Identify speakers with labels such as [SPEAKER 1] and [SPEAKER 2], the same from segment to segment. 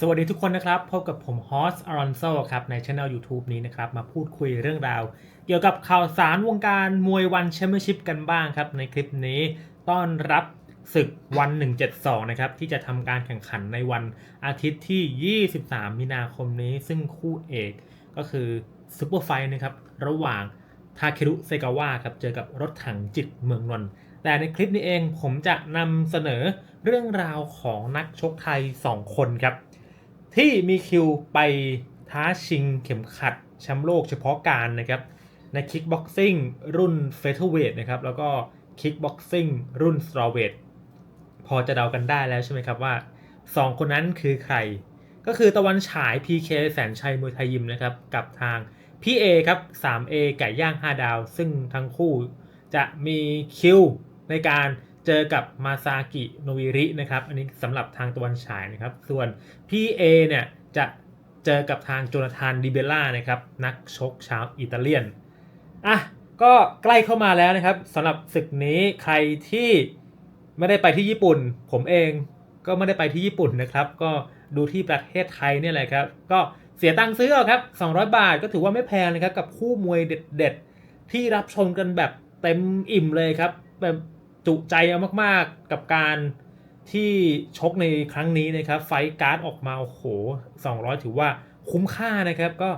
[SPEAKER 1] สวัสดีทุกคนนะครับ พบกับผมฮอสอารอนโซครับ ในช่ anel YouTube นี้นะครับ มาพูดคุยเรื่องราว เกี่ยวกับข่าวสารวงการมวยวันแชมเปี้ยนชิพกันบ้างครับ ในคลิปนี้ต้อนรับศึกวัน 172 นะครับ ที่จะทำการแข่งขันในวันอาทิตย์ที่ 23 มีนาคมนี้ ซึ่งคู่เอกก็คือซูเปอร์ไฟท์นะครับ ระหว่างทาเครุเซกาวะครับ เจอกับรถถังจิตเมืองนนท์แต่ในคลิปนี้เองผมจะนำเสนอเรื่องราวของนักชกไทย 2 คนครับ ที่มีคิวไปท้าชิงเข็มขัดแชมป์โลกเฉพาะการนะครับในคิกบ็อกซิ่งรุ่นเฟเธอร์เวทนะครับแล้วก็คิกบ็อกซิ่งรุ่นสตรอเวทพอจะเดากันได้แล้วใช่ไหมครับว่า 2 คนนั้นคือใคร ก็คือตะวันฉาย PK แสนชัยมวยไทยยิมนะครับกับทางพี่เอครับ 3A ไก่ย่าง 5 ดาว ซึ่งทั้งคู่จะมีคิวในการ เจอกับมาซากิโนวิรินะครับ อันนี้สำหรับทางตะวันฉายนะครับ ส่วนพี่เอเนี่ยจะเจอกับทางโจนาธานดิเบล่านะครับ นักชกชาวอิตาเลียน อะ ก็ใกล้เข้ามาแล้วนะครับสำหรับศึกนี้ใครที่ไม่ได้ไปที่ญี่ปุ่น ผมเองก็ไม่ได้ไปที่ญี่ปุ่นนะครับ ก็ดูที่ประเทศไทยเนี่ยแหละครับ ก็เสียตังค์ซื้อเอาครับ 200 บาทก็ถือว่าไม่แพงเลยครับ กับคู่มวยเด็ดๆ ที่รับชมกันแบบเต็มอิ่มเลยครับแบบ จุใจเอามากๆกับการที่ชกในครั้งนี้นะครับ ไฟการ์ดออกมาโอ้โห 200 ถือว่าคุ้มค่านะครับ ก็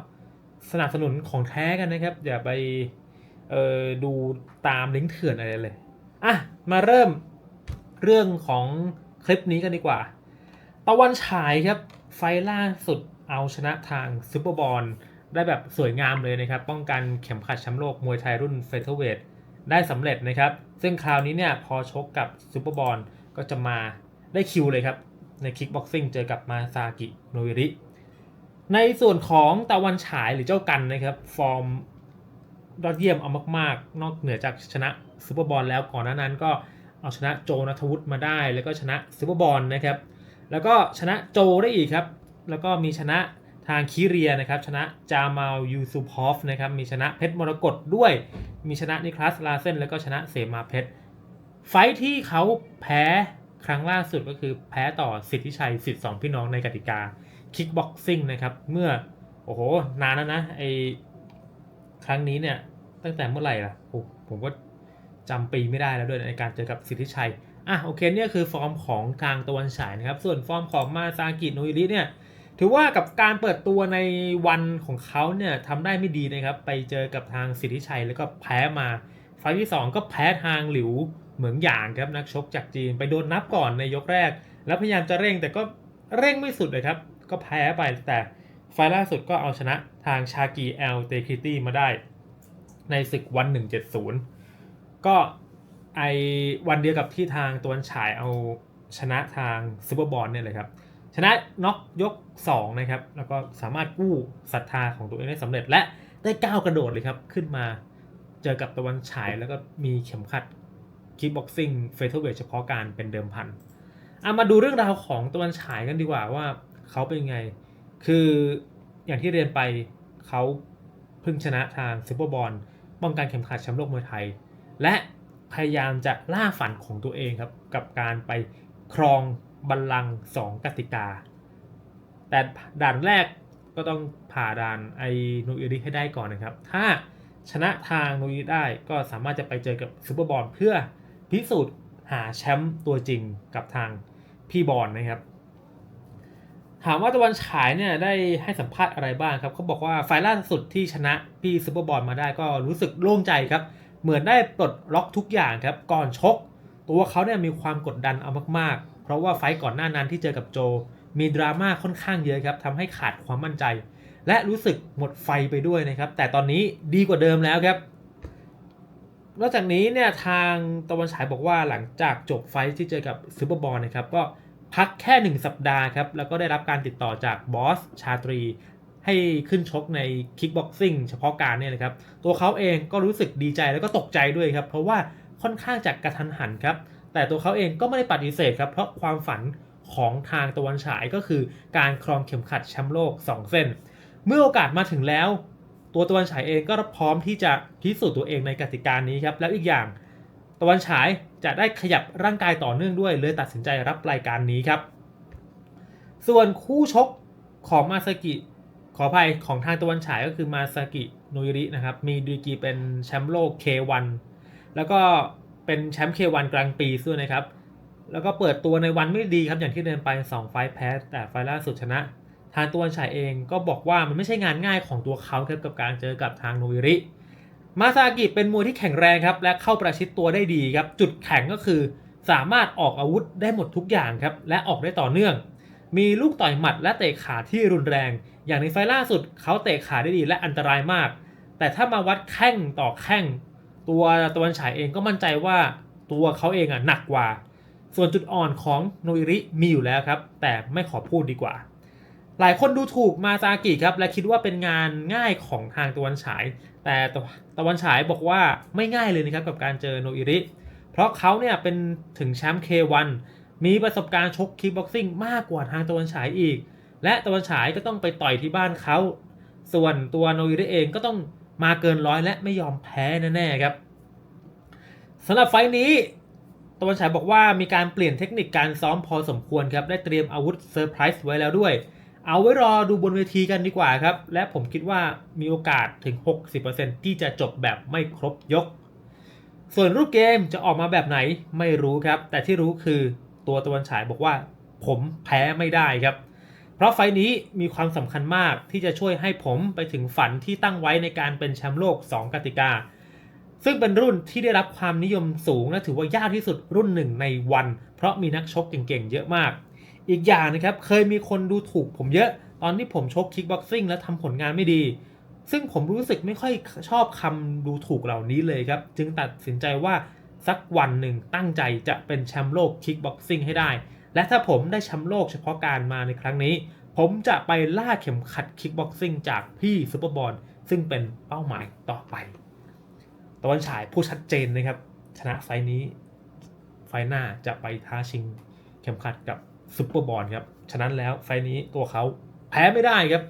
[SPEAKER 1] สนับสนุนของแท้กันนะครับ อย่าไปเอ่อดูตามลิงก์เถื่อนอะไรเลยอะมาเริ่มเรื่องของคลิปนี้กันดีกว่า ตะวันฉายครับ ไฟล์ล่าสุดเอาชนะทางซูเปอร์บอลได้แบบสวยงามเลยนะครับ ป้องกันเข็มขัดแชมป์โลกมวยไทยรุ่นเฟเธอร์เวทได้สำเร็จนะครับ ซึ่งคราวนี้เนี่ยพอชกกับซูเปอร์บอลก็จะมาได้คิวเลยครับ ในคิกบ็อกซิ่งเจอกับมาซากิโนวิริ ในส่วนของตะวันฉายหรือเจ้ากันนะครับ ฟอร์มยอดเยี่ยมเอามาก ๆ นอกเหนือจากชนะซูเปอร์บอลแล้วก่อนหน้านั้นก็เอาชนะโจนัทวุฒิมาได้ แล้วก็ชนะซูเปอร์บอลนะครับ แล้วก็ชนะโจได้อีกครับ แล้วก็มีชนะ ทางคีเรียนะครับชนะจามาลยูซูพอฟนะครับมีชนะเพชรมรกตด้วย มีชนะนิคลัสลาเซนแล้วก็ชนะเสมาเพชรไฟที่เขาแพ้ครั้งล่าสุดก็คือแพ้ต่อสิทธิชัยสิทธิสองพี่น้องในกติกาคิกบ็อกซิ่งนะครับเมื่อโอ้โหนานแล้วนะไอครั้งนี้เนี่ยตั้งแต่เมื่อไหร่ล่ะโอ้ผมก็จำปีไม่ได้แล้วด้วยในการเจอกับสิทธิชัยอะโอเคเนี่ยคือฟอร์มของทางตะวันฉายนะครับส่วนฟอร์มของมาซากิโนอิริเนี่ย ถือว่ากับการเปิดตัวในวันของเขาเนี่ยทำได้ไม่ดีนะครับ ไปเจอกับทางสิทธิชัยแล้วก็แพ้มา ไฟที่ 2 ก็แพ้ทางหลิวเหมืองหยางครับนักชกจากจีน ไปโดนนับก่อนในยกแรก แล้วพยายามจะเร่งแต่ก็เร่งไม่สุดเลยครับ ก็แพ้ไปแต่ไฟล์ล่าสุดก็เอาชนะทางชากีแอลเตคิตี้มาได้ ในศึกวัน 170 ก็ไอวันเดียวกับที่ทางตะวันฉายเอาชนะทางซูเปอร์บอลเนี่ยเลยครับ ชนะน็อกยก 2 นะครับ แล้วก็สามารถกู้ศรัทธาของตัวเองได้สำเร็จและได้ก้าวกระโดดเลยครับ ขึ้นมาเจอกับตะวันฉายแล้วก็มีเข็มขัดคิกบ็อกซิ่งเฟเธอร์เวทเฉพาะการเป็นเดิมพันเอามาดูเรื่องราวของตะวันฉายกันดีกว่าว่าเขาเป็นไง คืออย่างที่เรียนไปเขาเพิ่งชนะทางซูเปอร์บอลป้องกันเข็มขัดแชมป์โลกมวยไทย และพยายามจะล่าฝันของตัวเองครับ กับการไปครอง บัลลังก์สองกติกา แต่ด่านแรกก็ต้องผ่าด่านไอโนอิริให้ได้ก่อนนะครับ ถ้าชนะทางโนอิริได้ก็สามารถจะไปเจอกับซูเปอร์บอลเพื่อพิสูจน์หาแชมป์ตัวจริงกับทางพี่บอลนะครับถามว่าตะวันฉายเนี่ยได้ให้สัมภาษณ์อะไรบ้างครับเขาบอกว่าไฟล์ล่าสุดที่ชนะพี่ซูเปอร์บอลมาได้ก็รู้สึกโล่งใจครับ เหมือนได้ปลดล็อกทุกอย่างครับ ก่อนชก ตัวเขาเนี่ยมีความกดดันเอามากๆ ราะว่าไฟก่อนหน้านั้นที่เจอกับโจ มีดราม่าค่อนข้างเยอะครับทำให้ขาดความมั่นใจ และรู้สึกหมดไฟไปด้วยนะครับ แต่ตอนนี้ดีกว่าเดิมแล้วครับ นอกจากนี้เนี่ยทางตะวันฉายบอกว่าหลังจากจบไฟที่เจอกับซูเปอร์บอลนะครับก็พักแค่ 1 สัปดาห์ครับ แล้วก็ได้รับการติดต่อจากบอสชาตรี ให้ขึ้นชกในคิกบ็อกซิ่งเฉพาะการเนี่ยนะครับ ตัวเขาเองก็รู้สึกดีใจแล้วก็ตกใจด้วยครับ เพราะว่าค่อนข้างจากกระทันหันครับ แต่ตัวเขาเองก็ไม่ได้ปฏิเสธครับเพราะความฝันของทางตะวันฉายก็คือการครองเข็มขัดแชมป์โลก 2 เส้น เมื่อโอกาสมาถึงแล้ว ตัวตะวันฉายเองก็พร้อมที่จะพิสูจน์ตัวเองในกติกานี้ครับแล้วอีกอย่าง ตะวันฉายจะได้ขยับร่างกายต่อเนื่องด้วยเลยตัดสินใจรับรายการนี้ครับ ส่วนคู่ชกของมาซากิขออภัยของทางตะวันฉายก็คือมาซากิโนยรินะครับมีดีกีเป็นแชมป์โลก K1 แล้วก็ เป็นแชมป์ K1 กลางปีด้วยนะครับ แล้วก็เปิดตัวในวันไม่ดีครับอย่างที่เดินไป 2 ไฟล์แพ้แต่ไฟล์ล่าสุดชนะ ทางตะวันฉายเองก็บอกว่ามันไม่ใช่งานง่ายของตัวเขาครับกับการเจอกับทางโนยริมาซากิเป็นมวยที่แข็งแรงครับและเข้าประชิดตัวได้ดีครับ จุดแข็งก็คือ สามารถออกอาวุธได้หมดทุกอย่างครับและออกได้ต่อเนื่อง มีลูกต่อยหมัดและเตะขาที่รุนแรง อย่างในไฟล่าสุดเขาเตะขาได้ดีและอันตรายมาก แต่ถ้ามาวัดแข้งต่อแข้ง ตัวตะวันฉายเองก็มั่นใจว่าตัวเขาเองอะหนักกว่า ส่วนจุดอ่อนของโนอิริมีอยู่แล้วครับ แต่ไม่ขอพูดดีกว่า หลายคนดูถูกมาซากิครับ และคิดว่าเป็นงานง่ายของทางตะวันฉาย แต่ตะวันฉายบอกว่าไม่ง่ายเลยนะครับกับการเจอโนอิริ เพราะเขาเนี่ยเป็นถึงแชมป์ K1 มีประสบการณ์ชกคิกบ็อกซิ่งมากกว่าทางตะวันฉายอีก และตะวันฉายก็ต้องไปต่อยที่บ้านเขา ส่วนตัวโนอิริเองก็ต้อง มาเกินร้อยและไม่ยอมแพ้แน่ๆครับสำหรับไฟล์นี้ตะวันฉายบอกว่ามีการเปลี่ยนเทคนิคการซ้อมพอสมควรครับ ได้เตรียมอาวุธเซอร์ไพรส์ไว้แล้วด้วย เอาไว้รอดูบนเวทีกันดีกว่าครับ และผมคิดว่ามีโอกาสถึง 60%ที่จะจบแบบไม่ครบยก ส่วนรูปเกมจะออกมาแบบไหนไม่รู้ครับ แต่ที่รู้คือตัวตะวันฉายบอกว่า ผมแพ้ไม่ได้ครับ เพราะไฟนี้มีความสำคัญมากที่จะช่วยให้ผมไปถึงฝันที่ตั้งไว้ในการเป็นแชมป์โลก 2 กติกา ซึ่งเป็นรุ่นที่ได้รับความนิยมสูงและถือว่ายากที่สุดรุ่นหนึ่งในวัน เพราะมีนักชกเก่งๆ เยอะมาก อีกอย่างนะครับเคยมีคนดูถูกผมเยอะตอนที่ผมชกคิกบ็อกซิ่งและทำผลงานไม่ดี ซึ่งผมรู้สึกไม่ค่อยชอบคำดูถูกเหล่านี้เลยครับ จึงตัดสินใจว่าสักวันหนึ่งตั้งใจจะเป็นแชมป์โลกคิกบ็อกซิ่งให้ได้ และถ้าผมได้แชมป์โลกเฉพาะการมาในครั้งนี้ ผมจะไปล่าเข็มขัดคิกบ็อกซิ่งจากพี่ซูเปอร์บอลซึ่งเป็นเป้าหมายต่อไป ตะวันฉายผู้ชัดเจนนะครับ ชนะไฟล์นี้ ไฟหน้าจะไปท้าชิงเข็มขัดกับซุปเปอร์บอลครับ ฉะนั้นแล้วไฟนี้ตัวเขาแพ้ไม่ได้ครับ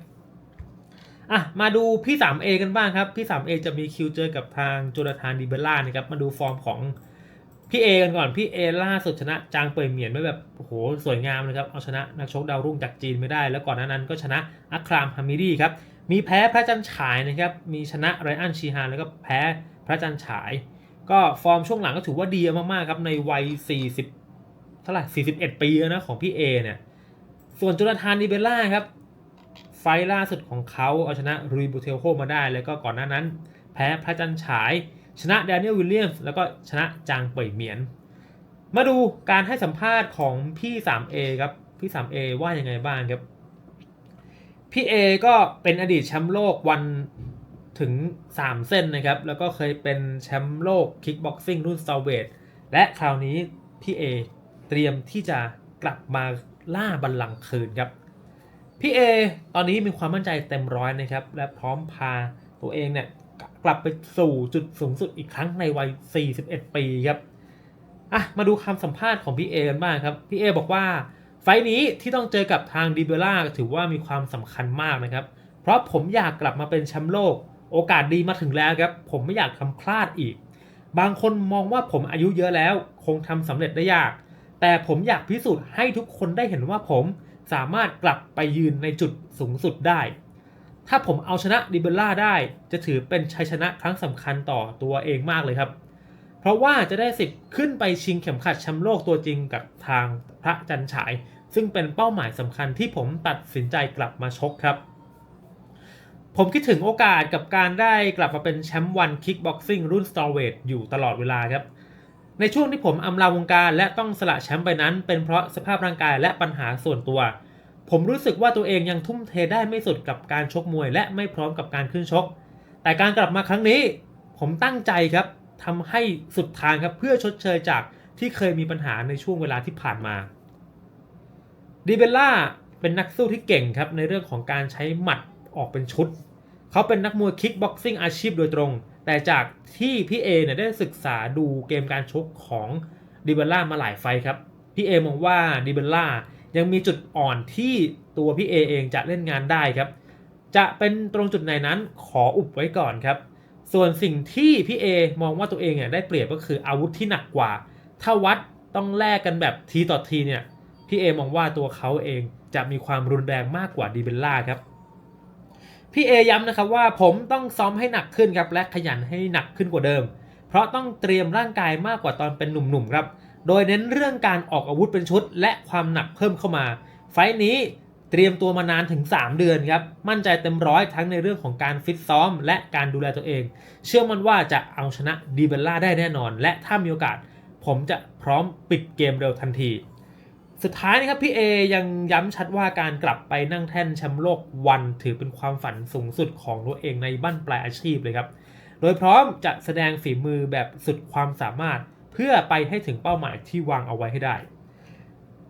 [SPEAKER 1] อะมาดูพี่ 3A กันบ้างครับ พี่ 3A จะมีคิวเจอกับทางโจนาธานดิเบลล่านะครับ มาดูฟอร์มของ พี่เอกันก่อน พี่เอล่าสุดชนะจางเปิดเหมียนไม่แบบโอ้โหสวยงามนะครับ เอาชนะนักชกดาวรุ่งจากจีนไม่ได้ แล้วก่อนหน้านั้นก็ชนะอัครามฮามิดีครับ มีแพ้พระจันฉายนะครับ มีชนะไรอันชีฮานแล้วก็แพ้พระจันฉาย ก็ฟอร์มช่วงหลังก็ถือว่าดีมากๆครับในวัย 40 เท่าไหร่41 ปีแล้วนะของพี่เอเนี่ย ส่วนจนาธานดิเบล่าครับ ไฟล่าสุดของเขาเอาชนะรุยบูเทลโคมาได้ แล้วก็ก่อนหน้านั้น แพ้พระจันฉาย ชนะแดเนียลวิลเลียมส์แล้วก็ชนะจางเป่ยเหมียน มาดูการให้สัมภาษณ์ของพี่ 3A ครับ พี่ 3A ว่ายังไงบ้างครับ พี่เอก็เป็นอดีตแชมป์โลกวันถึง 3 เส้นนะครับ แล้วก็เคยเป็นแชมป์โลกคิกบ็อกซิ่งรุ่นสตาเวทและคราวนี้พี่เอเตรียมที่จะกลับมาล่าบัลลังก์คืนครับ พี่เอตอนนี้มีความมั่นใจเต็มร้อยนะครับ และพร้อมพาตัวเองเนี่ย กลับไปสู่จุดสูงสุดอีกครั้งในวัย 41 ปีครับอะมาดูคำสัมภาษณ์ของพี่เอกันบ้างครับ พี่เอบอกว่า ไฟนี้ที่ต้องเจอกับทางดิเบล่าถือว่ามีความสำคัญมากนะครับ เพราะผมอยากกลับมาเป็นแชมป์โลก โอกาสดีมาถึงแล้วครับ ผมไม่อยากทำพลาดอีก บางคนมองว่าผมอายุเยอะแล้ว คงทำสำเร็จได้ยาก แต่ผมอยากพิสูจน์ให้ทุกคนได้เห็นว่าผมสามารถกลับไปยืนในจุดสูงสุดได้ ถ้าผมเอาชนะดิเบลล่าได้ จะถือเป็นชัยชนะครั้งสำคัญต่อตัวเองมากเลยครับ เพราะว่าจะได้สิทธิ์ขึ้นไปชิงเข็มขัดแชมป์โลกตัวจริงกับทางพระจันฉาย ซึ่งเป็นเป้าหมายสำคัญที่ผมตัดสินใจกลับมาชกครับ ผมคิดถึงโอกาสกับการได้กลับมาเป็นแชมป์วันคิกบ็อกซิ่งรุ่นสตอร์เวทอยู่ตลอดเวลาครับในช่วงที่ผมอำลาวงการและต้องสละแชมป์ไปนั้น เป็นเพราะสภาพร่างกายและปัญหาส่วนตัว ผมรู้สึกว่าตัวเองยังทุ่มเทได้ไม่สุดกับการชกมวย และไม่พร้อมกับการขึ้นชก แต่การกลับมาครั้งนี้ ผมตั้งใจครับทำให้สุดทางครับเพื่อชดเชยจากที่เคยมีปัญหาในช่วงเวลาที่ผ่านมาดิเบลล่าเป็นนักสู้ที่เก่งครับในเรื่องของการใช้หมัดออกเป็นชุด เขาเป็นนักมวยคิกบ็อกซิ่งอาชีพโดยตรง แต่จากที่พี่เอเนี่ยได้ศึกษาดูเกมการชกของดิเบลล่ามาหลายไฟครับ พี่เอมองว่าดิเบลล่า ยังมีจุดอ่อนที่ตัวพี่เอเองจะเล่นงานได้ครับ จะเป็นตรงจุดไหนนั้นขออุบไว้ก่อนครับ ส่วนสิ่งที่พี่เอมองว่าตัวเองเนี่ยได้เปรียบก็คืออาวุธที่หนักกว่า ถ้าวัดต้องแลกกันแบบทีต่อทีเนี่ยพี่เอมองว่าตัวเขาเองจะมีความรุนแรงมากกว่าดีเบลล่าครับพี่เอย้ำนะครับว่าผมต้องซ้อมให้หนักขึ้นครับและขยันให้หนักขึ้นกว่าเดิม เพราะต้องเตรียมร่างกายมากกว่าตอนเป็นหนุ่มๆครับ โดยเน้นเรื่องการออกอาวุธเป็นชุด และความหนักเพิ่มเข้ามา ไฟท์นี้เตรียมตัวมานานถึง 3 เดือนครับ มั่นใจเต็มร้อยทั้งในเรื่องของการฟิตซ้อม และการดูแลตัวเอง เชื่อมั่นว่าจะเอาชนะดีเบลล่าได้แน่นอน และถ้ามีโอกาส ผมจะพร้อมปิดเกมเร็วทันที สุดท้ายนะครับพี่เอยังย้ำชัดว่าการกลับไปนั่งแท่นแชมป์โลกวันถือเป็นความฝันสูงสุดของตัวเองในบั้นปลายอาชีพเลยครับ โดยพร้อมจะแสดงฝีมือแบบสุดความสามารถ เพื่อไปให้ถึงเป้าหมายที่วางเอาไว้ให้ได้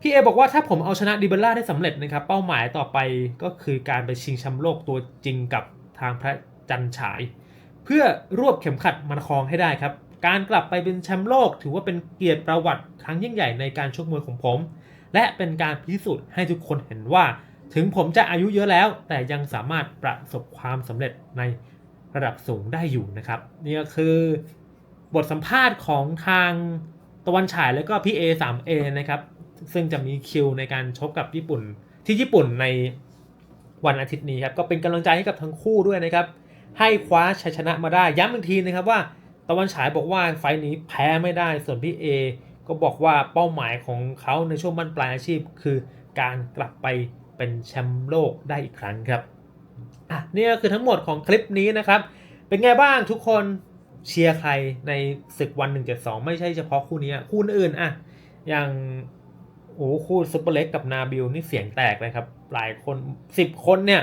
[SPEAKER 1] พี่เอบอกว่าถ้าผมเอาชนะดิเบล่าได้สำเร็จนะครับ เป้าหมายต่อไปก็คือการไปชิงแชมป์โลกตัวจริงกับทางพระจันฉาย เพื่อรวบเข็มขัดมันครองให้ได้ครับ การกลับไปเป็นแชมป์โลก ถือว่าเป็นเกียรติประวัติครั้งยิ่งใหญ่ในการชกมวยของผม และเป็นการพิสูจน์ให้ทุกคนเห็นว่า ถึงผมจะอายุเยอะแล้ว แต่ยังสามารถประสบความสำเร็จในระดับสูงได้อยู่นะครับนี่ก็คือ บทสัมภาษณ์ของทางตะวันฉายแล้วก็พี่ A 3A นะครับ ซึ่งจะมีคิวในการชกกับญี่ปุ่น ที่ญี่ปุ่นในวันอาทิตย์นี้ครับ ก็เป็นกำลังใจให้กับทั้งคู่ด้วยนะครับ ให้คว้าชัยชนะมาได้ ย้ำอีกทีนะครับว่าตะวันฉายบอกว่าไฟล์นี้แพ้ไม่ได้ ส่วนพี่เอก็บอกว่าเป้าหมายของเขาในช่วงบั้นปลายอาชีพ คือการกลับไปเป็นแชมป์โลกได้อีกครั้งครับ อะนี่ก็คือทั้งหมดของคลิปนี้นะครับ เป็นไงบ้างทุกคน เชียร์ใครในศึกวัน172ไม่ใช่เฉพาะคู่นี้คู่อื่นอะอย่างโอ้คู่ซุปเปอร์เล็กกับนาบิลนี่เสียงแตกเลยครับ หลายคน10คนเนี่ย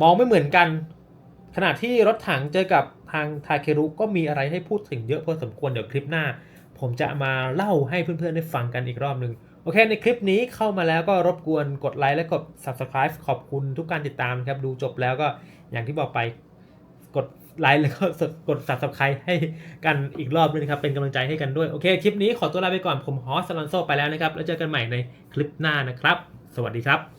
[SPEAKER 1] มองไม่เหมือนกัน ขณะที่รถถังเจอกับทางทาเครุก็มีอะไรให้พูดถึงเยอะพอสมควรเดี๋ยวคลิปหน้า ผมจะมาเล่าให้เพื่อนๆได้ฟังกันอีกรอบหนึ่งโอเคในคลิปนี้เข้ามาแล้วก็รบกวนกดไลค์และกด subscribe ขอบคุณทุกการติดตามครับ ดูจบแล้วก็อย่างที่บอกไปกด ไลค์แล้วก็กด subscribe ให้กันอีกรอบด้วยนะครับ เป็นกำลังใจให้กันด้วย โอเค คลิปนี้ขอตัวลาไปก่อนผมฮอสซาลันโซไปแล้วนะครับ แล้วเจอกันใหม่ในคลิปหน้านะครับ สวัสดีครับ